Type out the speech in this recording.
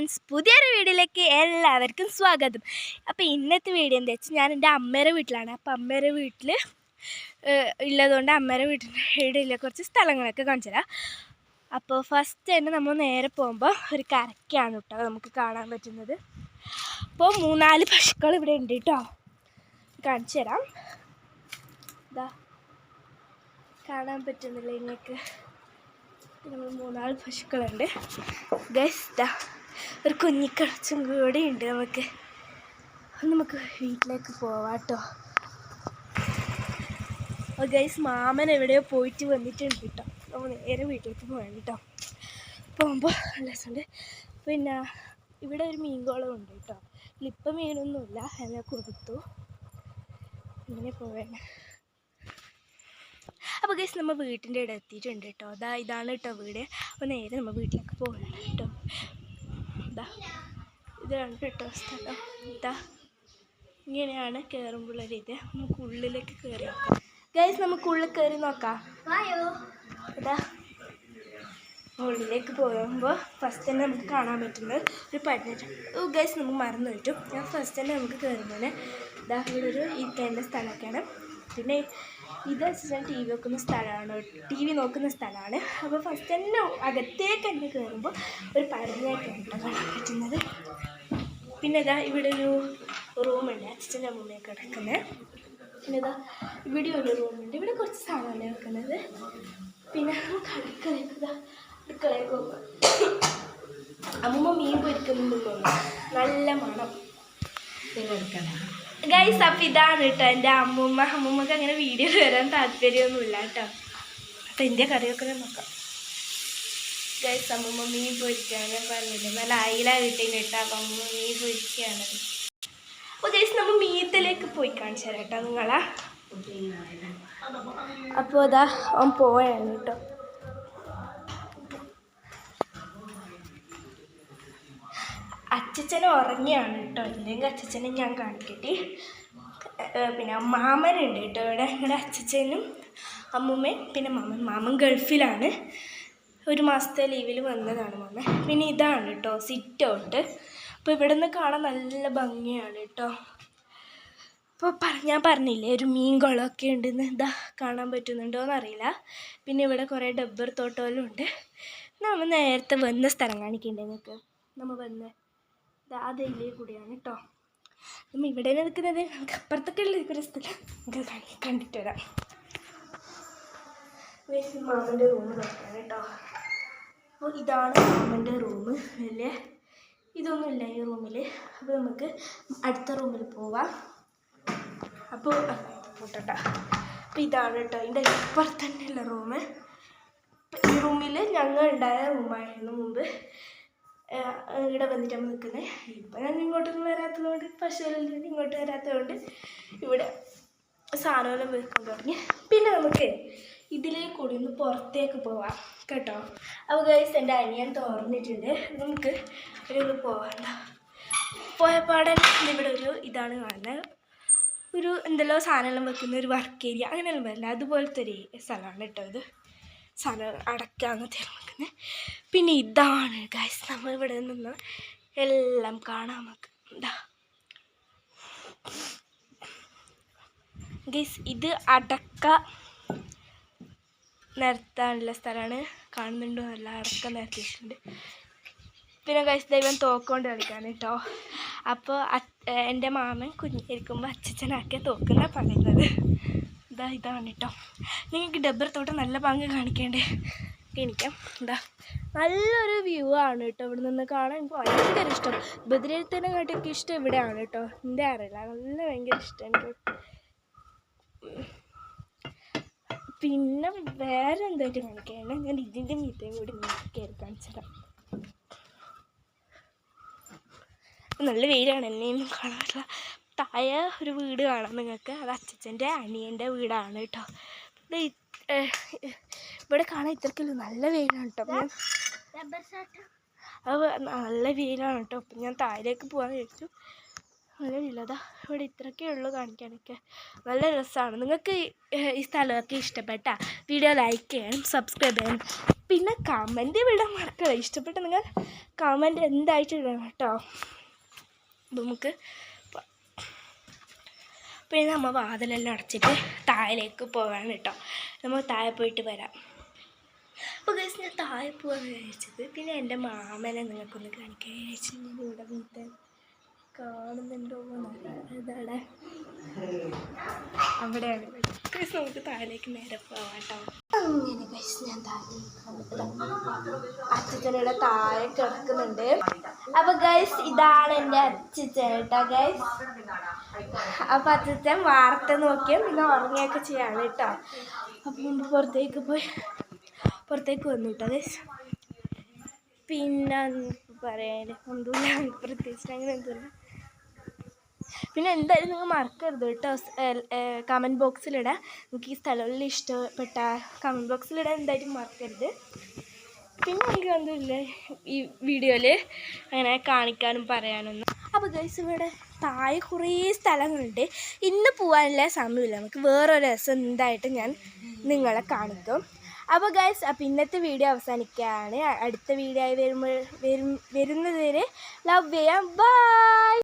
Friends പുതിയൊരു വീഡിയോയിലേക്ക് എല്ലാവർക്കും സ്വാഗതം. അപ്പോൾ ഇന്നത്തെ വീഡിയോ എന്താ വെച്ചാൽ ഞാൻ എന്റെ അമ്മയുടെ വീട്ടിലാണ്. അപ്പോൾ അമ്മയുടെ വീട്ടിൽ ഉള്ളതുകൊണ്ട് അമ്മയുടെ ഇടയിലെ കുറച്ച് സ്ഥലങ്ങളൊക്കെ കാണിച്ചു തരാം. അപ്പോൾ ഫസ്റ്റ് തന്നെ നമ്മൾ നേരെ പോകുമ്പോൾ ഒരു കരയ്ക്കാണ് കേട്ടോ നമുക്ക് കാണാൻ പറ്റുന്നത്. അപ്പോൾ മൂന്നാൽ പശുക്കൾ ഇവിടെ ഉണ്ട് കേട്ടോ. കാണിച്ചു തരാം. ഇതാ കാണാൻ പറ്റുന്നില്ല നിങ്ങൾക്ക് നമ്മൾ മൂന്നാൽ പശുക്കളുണ്ട്. ഗസ്റ്റാ ഒരു കുഞ്ഞിക്കടച്ചും കൂടെ ഉണ്ട് നമുക്ക്. അപ്പോൾ നമുക്ക് വീട്ടിലേക്ക് പോവാട്ടോ അപ്പോൾ ഗൈസ് മാമൻ എവിടെയോ പോയിട്ട് വന്നിട്ടുണ്ട് കേട്ടോ. നമ്മൾ നേരെ വീട്ടിലേക്ക് പോകണം കേട്ടോ. പോകുമ്പോൾ രസമുണ്ട്. പിന്നെ ഇവിടെ ഒരു മീൻകോളം ഉണ്ട് കേട്ടോ. ലിപ്പ മീനൊന്നുമില്ല എന്നെ കൊടുത്തു. ഇങ്ങനെ പോവാൻ അപ്പോൾ ഗൈസ് നമ്മൾ വീട്ടിന്റെ ഇവിടെ എത്തിയിട്ടുണ്ട് കേട്ടോ. അതാ ഇതാണ് കേട്ടോ വീട്. അപ്പോൾ നേരെ നമ്മൾ വീട്ടിലേക്ക് പോകണം കേട്ടോ. ഇതാ ഇതാണ് കേട്ടോ സ്ഥലം? ഇതാ ഇങ്ങനെയാണ് കയറുമ്പോഴുള്ള ഇത്. നമുക്ക് ഉള്ളിലേക്ക് കയറി നോക്കാം. ഗൈസ് നമുക്ക് ഉള്ളിൽ കയറി നോക്കാം. ഇതാ ഉള്ളിലേക്ക് പോകുമ്പോൾ ഫസ്റ്റ് തന്നെ നമുക്ക് കാണാൻ പറ്റുന്നത് ഒരു പതിനെട്ട് ഓ ഗൈസ് നമുക്ക് മറന്നു പറ്റും ഞാൻ ഫസ്റ്റ് തന്നെ നമുക്ക് കയറുമ്പോൾ ഇതാ ഇവിടെ ഒരു ഇരിക്കേണ്ട സ്ഥലമൊക്കെയാണ്. പിന്നെ ഇത് വെച്ചാൽ ടി വി വെക്കുന്ന സ്ഥലമാണ്. ടി വി നോക്കുന്ന സ്ഥലമാണ്. അപ്പോൾ ഫസ്റ്റ് തന്നെ അകത്തേക്ക് തന്നെ കയറുമ്പോൾ ഒരു പരഞ്ഞായിട്ടാണ് കാണാൻ പറ്റുന്നത്. പിന്നെ ഇതാ ഇവിടെ ഒരു റൂമുണ്ട്. അച്ഛന്റെ അമ്മൂമ്മയൊക്കെ കിടക്കുന്നത് പിന്നെ ഇതാ ഇവിടെ ഒരു റൂമുണ്ട്. ഇവിടെ കുറച്ച് സാധനമാണ് വെക്കുന്നത്. പിന്നെ നമുക്ക് അമ്മൂമ്മ മീൻ പൊരിക്കുന്നുണ്ടെന്ന് തോന്നുന്നു. നല്ല മണം. ഗൈസ് അപ്പം ഇതാണ് കേട്ടോ എന്റെ അമ്മൂമ്മ. അമ്മൂമ്മക്ക് അങ്ങനെ വീഡിയോ വരാൻ താല്പര്യമൊന്നുമില്ല കേട്ടോ അപ്പം എന്റെ കറിയൊക്കെ നോക്കാം ഗൈസ് അമ്മൂമ്മ മീൻ പൊരിക്കാൻ ഞാൻ പറഞ്ഞില്ലേ നല്ല അയില കിട്ടീന് കേട്ടോ അപ്പം അമ്മൂമ്മ മീൻ പൊരിക്കുകയാണ് അപ്പോൾ ഗൈസ് നമ്മൾ മീത്തിലേക്ക് പോയി കാണിച്ചു തരാം കേട്ടോ നിങ്ങളാ. അപ്പോൾ അതാ അവൻ പോയാണ് കേട്ടോ അച്ചച്ചൻ ഉറങ്ങിയാണ് കേട്ടോ. ഇല്ലെങ്കിൽ അച്ചച്ചനെ ഞാൻ കാണിക്കട്ടെ. പിന്നെ മാമനുണ്ട് കേട്ടോ ഇവിടെ. ഇവിടെ അച്ചച്ചനും അമ്മൂമ്മയും പിന്നെ മാമൻ. മാമൻ ഗൾഫിലാണ്. ഒരു മാസത്തെ ലീവിൽ വന്നതാണ് മാമൻ. പിന്നെ ഇതാണ് കേട്ടോ സിറ്റ് ഔട്ട് അപ്പോൾ ഇവിടെ നിന്ന് കാണാൻ നല്ല ഭംഗിയാണ് കേട്ടോ. അപ്പോൾ ഞാൻ പറഞ്ഞില്ലേ ഒരു മീൻ കുളമൊക്കെ ഉണ്ടെന്ന് ഇതാ കാണാൻ പറ്റുന്നുണ്ടോ എന്നറിയില്ല പിന്നെ ഇവിടെ കുറേ ഡബ്ബർ തോട്ടമെല്ലാം ഉണ്ട് നമ്മൾ നേരത്തെ വന്ന സ്ഥലം കാണിക്കണ്ടേ നിങ്ങൾക്ക്? നമ്മൾ വന്ന. അതിലേ കൂടിയാണ് കേട്ടോ നമ്മൾ ഇവിടെ നിൽക്കുന്നത് നമുക്ക് അപ്പുറത്തൊക്കെ ഉള്ള ഒരു സ്ഥലം. നമുക്ക് കാണി കണ്ടിട്ട് വരാം. മാമന്റെ റൂം നോക്കാം കേട്ടോ അപ്പോൾ ഇതാണ് മാമന്റെ റൂം വലിയ ഇതൊന്നുമില്ല ഈ റൂമിൽ അപ്പോൾ നമുക്ക് അടുത്ത റൂമിൽ പോവാം. അപ്പോൾ കൂട്ടട്ട അപ്പോൾ ഇതാണ് കേട്ടോ ഇതിന്റെ ഇപ്പുറത്തന്നെയുള്ള റൂമ് ഈ റൂമിൽ ഞങ്ങൾ ഉണ്ടായ റൂമായിരുന്നു മുമ്പ്. ഇവിടെ വന്നിട്ടാണ് നിൽക്കുന്നത് ഇപ്പം ഞാൻ ഇങ്ങോട്ടൊന്നും വരാത്തതുകൊണ്ട് പശുവിൽ ഇങ്ങോട്ട് വരാത്തതുകൊണ്ട് ഇവിടെ സാധനമെല്ലാം വെക്കാൻ തുടങ്ങി. പിന്നെ നമുക്ക് ഇതിലേ കൂടി ഒന്ന് പുറത്തേക്ക് പോവാം കേട്ടോ. അപ്പോൾ ഗൈസ് എന്റെ അനിയൻ തുറന്നിട്ടുണ്ട്. നമുക്ക് ഒരു പോവാണ്ട പോയപ്പാടെ ഇവിടെ ഒരു ഇതാണ് കാണുന്നത് ഒരു എന്തെല്ലോ സാധനമെല്ലാം വെക്കുന്ന ഒരു വർക്ക് ഏരിയ അങ്ങനെയെല്ലാം വരില്ല അതുപോലത്തെ ഒരു സ്ഥലമാണ് കേട്ടോ ഇത്. സാധനം അടയ്ക്കാന്ന് തിരക്കുന്നത് പിന്നെ ഇതാണ് ഗൈസ് നമ്മൾ ഇവിടെ നിന്ന് എല്ലാം കാണാൻ നമുക്ക് എന്താ ഗൈസ് ഇത് അടക്ക നിരത്താനുള്ള സ്ഥലമാണ്. കാണുന്നുണ്ടോ? നല്ല അടക്ക നിരത്തിയിട്ടുണ്ട്. പിന്നെ ഗൈസ് ദൈവം തോക്കൊണ്ട് കളിക്കാൻ കേട്ടോ. അപ്പോൾ എന്റെ മാമൻ കുഞ്ഞിരിക്കുമ്പോൾ അച്ഛച്ചനാക്കിയ തോക്കുന്ന പറയുന്നത്. ഇതാ ഇതാണ് കേട്ടോ നിങ്ങൾക്ക് ഡബ്ബർ തോട്ടം നല്ല പങ്ക് കാണിക്കേണ്ടേ? എനിക്കാം. എന്താ നല്ലൊരു വ്യൂ ആണ് കേട്ടോ ഇവിടെ നിന്ന് കാണാൻ. എനിക്ക് ഭയങ്കര ഇഷ്ടം. ബദ്രീരത്തിനെ കാട്ടിയൊക്കെ ഇഷ്ടം ഇവിടെയാണ് കേട്ടോ എന്റെ അറിയില്ല. നല്ല ഭയങ്കര ഇഷ്ടം എനിക്ക്. പിന്നെ വേറെ എന്തായിട്ട് കാണിക്കാണ് ഞാൻ ഇതിന്റെ മീത്തയും കൂടി കയറി കാണിച്ചുതരാം നല്ല വെയിലാണ്. എന്നെയൊന്നും കാണാറില്ല. താഴെ ഒരു വീട് കാണാം നിങ്ങൾക്ക്. അത് അച്ഛന്റെ അനിയന്റെ വീടാണ് കേട്ടോ. ഇവിടെ ഇവിടെ കാണാൻ ഇത്രയ്ക്കുള്ളൂ നല്ല വെയിലാണ് കേട്ടോ. അത് നല്ല വെയിലാണ് കേട്ടോ. അപ്പം ഞാൻ താഴേക്ക് പോകാൻ വിചാരിച്ചു. നല്ല വെയിലതാ ഇവിടെ ഇത്രയൊക്കെ ഉള്ളൂ കാണിക്കാനൊക്കെ. നല്ല രസമാണ് നിങ്ങൾക്ക് ഈ- സ്ഥലമൊക്കെ ഇഷ്ടപ്പെട്ട വീഡിയോ ലൈക്ക് ചെയ്യണം സബ്സ്ക്രൈബ് ചെയ്യണം പിന്നെ കമന്റ് വിടാൻ മറക്കണം ഇഷ്ടപ്പെട്ട നിങ്ങൾ കമന്റ് എന്തായിട്ട് ഇടണം കേട്ടോ. നമുക്ക് പിന്നെ നമ്മൾ വാതിലെല്ലാം അടച്ചിട്ട് താഴേക്ക് പോകാൻ കേട്ടോ നമ്മൾ താഴെ പോയിട്ട് വരാം. അപ്പോൾ ഗൈസ് ഞാൻ താഴെ പോകാൻ വിചാരിച്ചത്. പിന്നെ എന്റെ മാമനെ നിങ്ങൾക്കൊന്ന് കാണിക്കാൻ വിചാരിച്ചു ഞാൻ ഇവിടെ വീട്ടിൽ കാണുന്നുണ്ടോ അതാണ്. അവിടെയാണ്. ഗൈസ് നമുക്ക് താഴേക്ക് നേരെ പോവാട്ടോ അങ്ങനെ ഗൈസ് ഞാൻ അച്ഛനയുടെ താഴെ കിടക്കുന്നുണ്ട്. അപ്പൊ ഗൈസ് ഇതാണ് എന്റെ അച്ഛൻ കേട്ടോ ഗൈസ് അപ്പൊ അച്ഛൻ വാർത്ത നോക്കിയും പിന്നെ ഉറങ്ങിയൊക്കെ ചെയ്യാണ് കേട്ടോ. അപ്പൊ മുമ്പ് പുറത്തേക്ക് പോയി പുറത്തേക്ക് വന്നു കേട്ടോ ഗൈസ് പിന്നെ പറയാൻ? പ്രത്യേകിച്ച് അങ്ങനെ എന്തുമില്ല പിന്നെ എന്തായാലും നിങ്ങൾ മറക്കരുത് കേട്ടോ. കമന്റ് ബോക്സിലിടാൻ നിങ്ങൾക്ക് ഈ സ്ഥലങ്ങളിൽ ഇഷ്ടപ്പെട്ട കമന്റ് ബോക്സിലിടാൻ എന്തായാലും മറക്കരുത്. പിന്നെ എനിക്ക് ഒന്നുമില്ല ഈ വീഡിയോയിൽ അങ്ങനെ കാണിക്കാനും പറയാനൊന്നും. അപ്പോൾ ഗൈസ് ഇവിടെ താഴെ കുറേ സ്ഥലങ്ങളുണ്ട്. ഇന്ന് പോകാനുള്ള സമയമില്ല. നമുക്ക് വേറൊരു രസം എന്തായിട്ട് ഞാൻ നിങ്ങളെ കാണിക്കും അപ്പോൾ ഗൈസ് അപ്പം ഇന്നത്തെ വീഡിയോ അവസാനിക്കുകയാണ്. അടുത്ത വീഡിയോ ആയി വരുമ്പോൾ വരും വരുന്നതുവരെ ലവ് ചെയ്യാം. ബൈ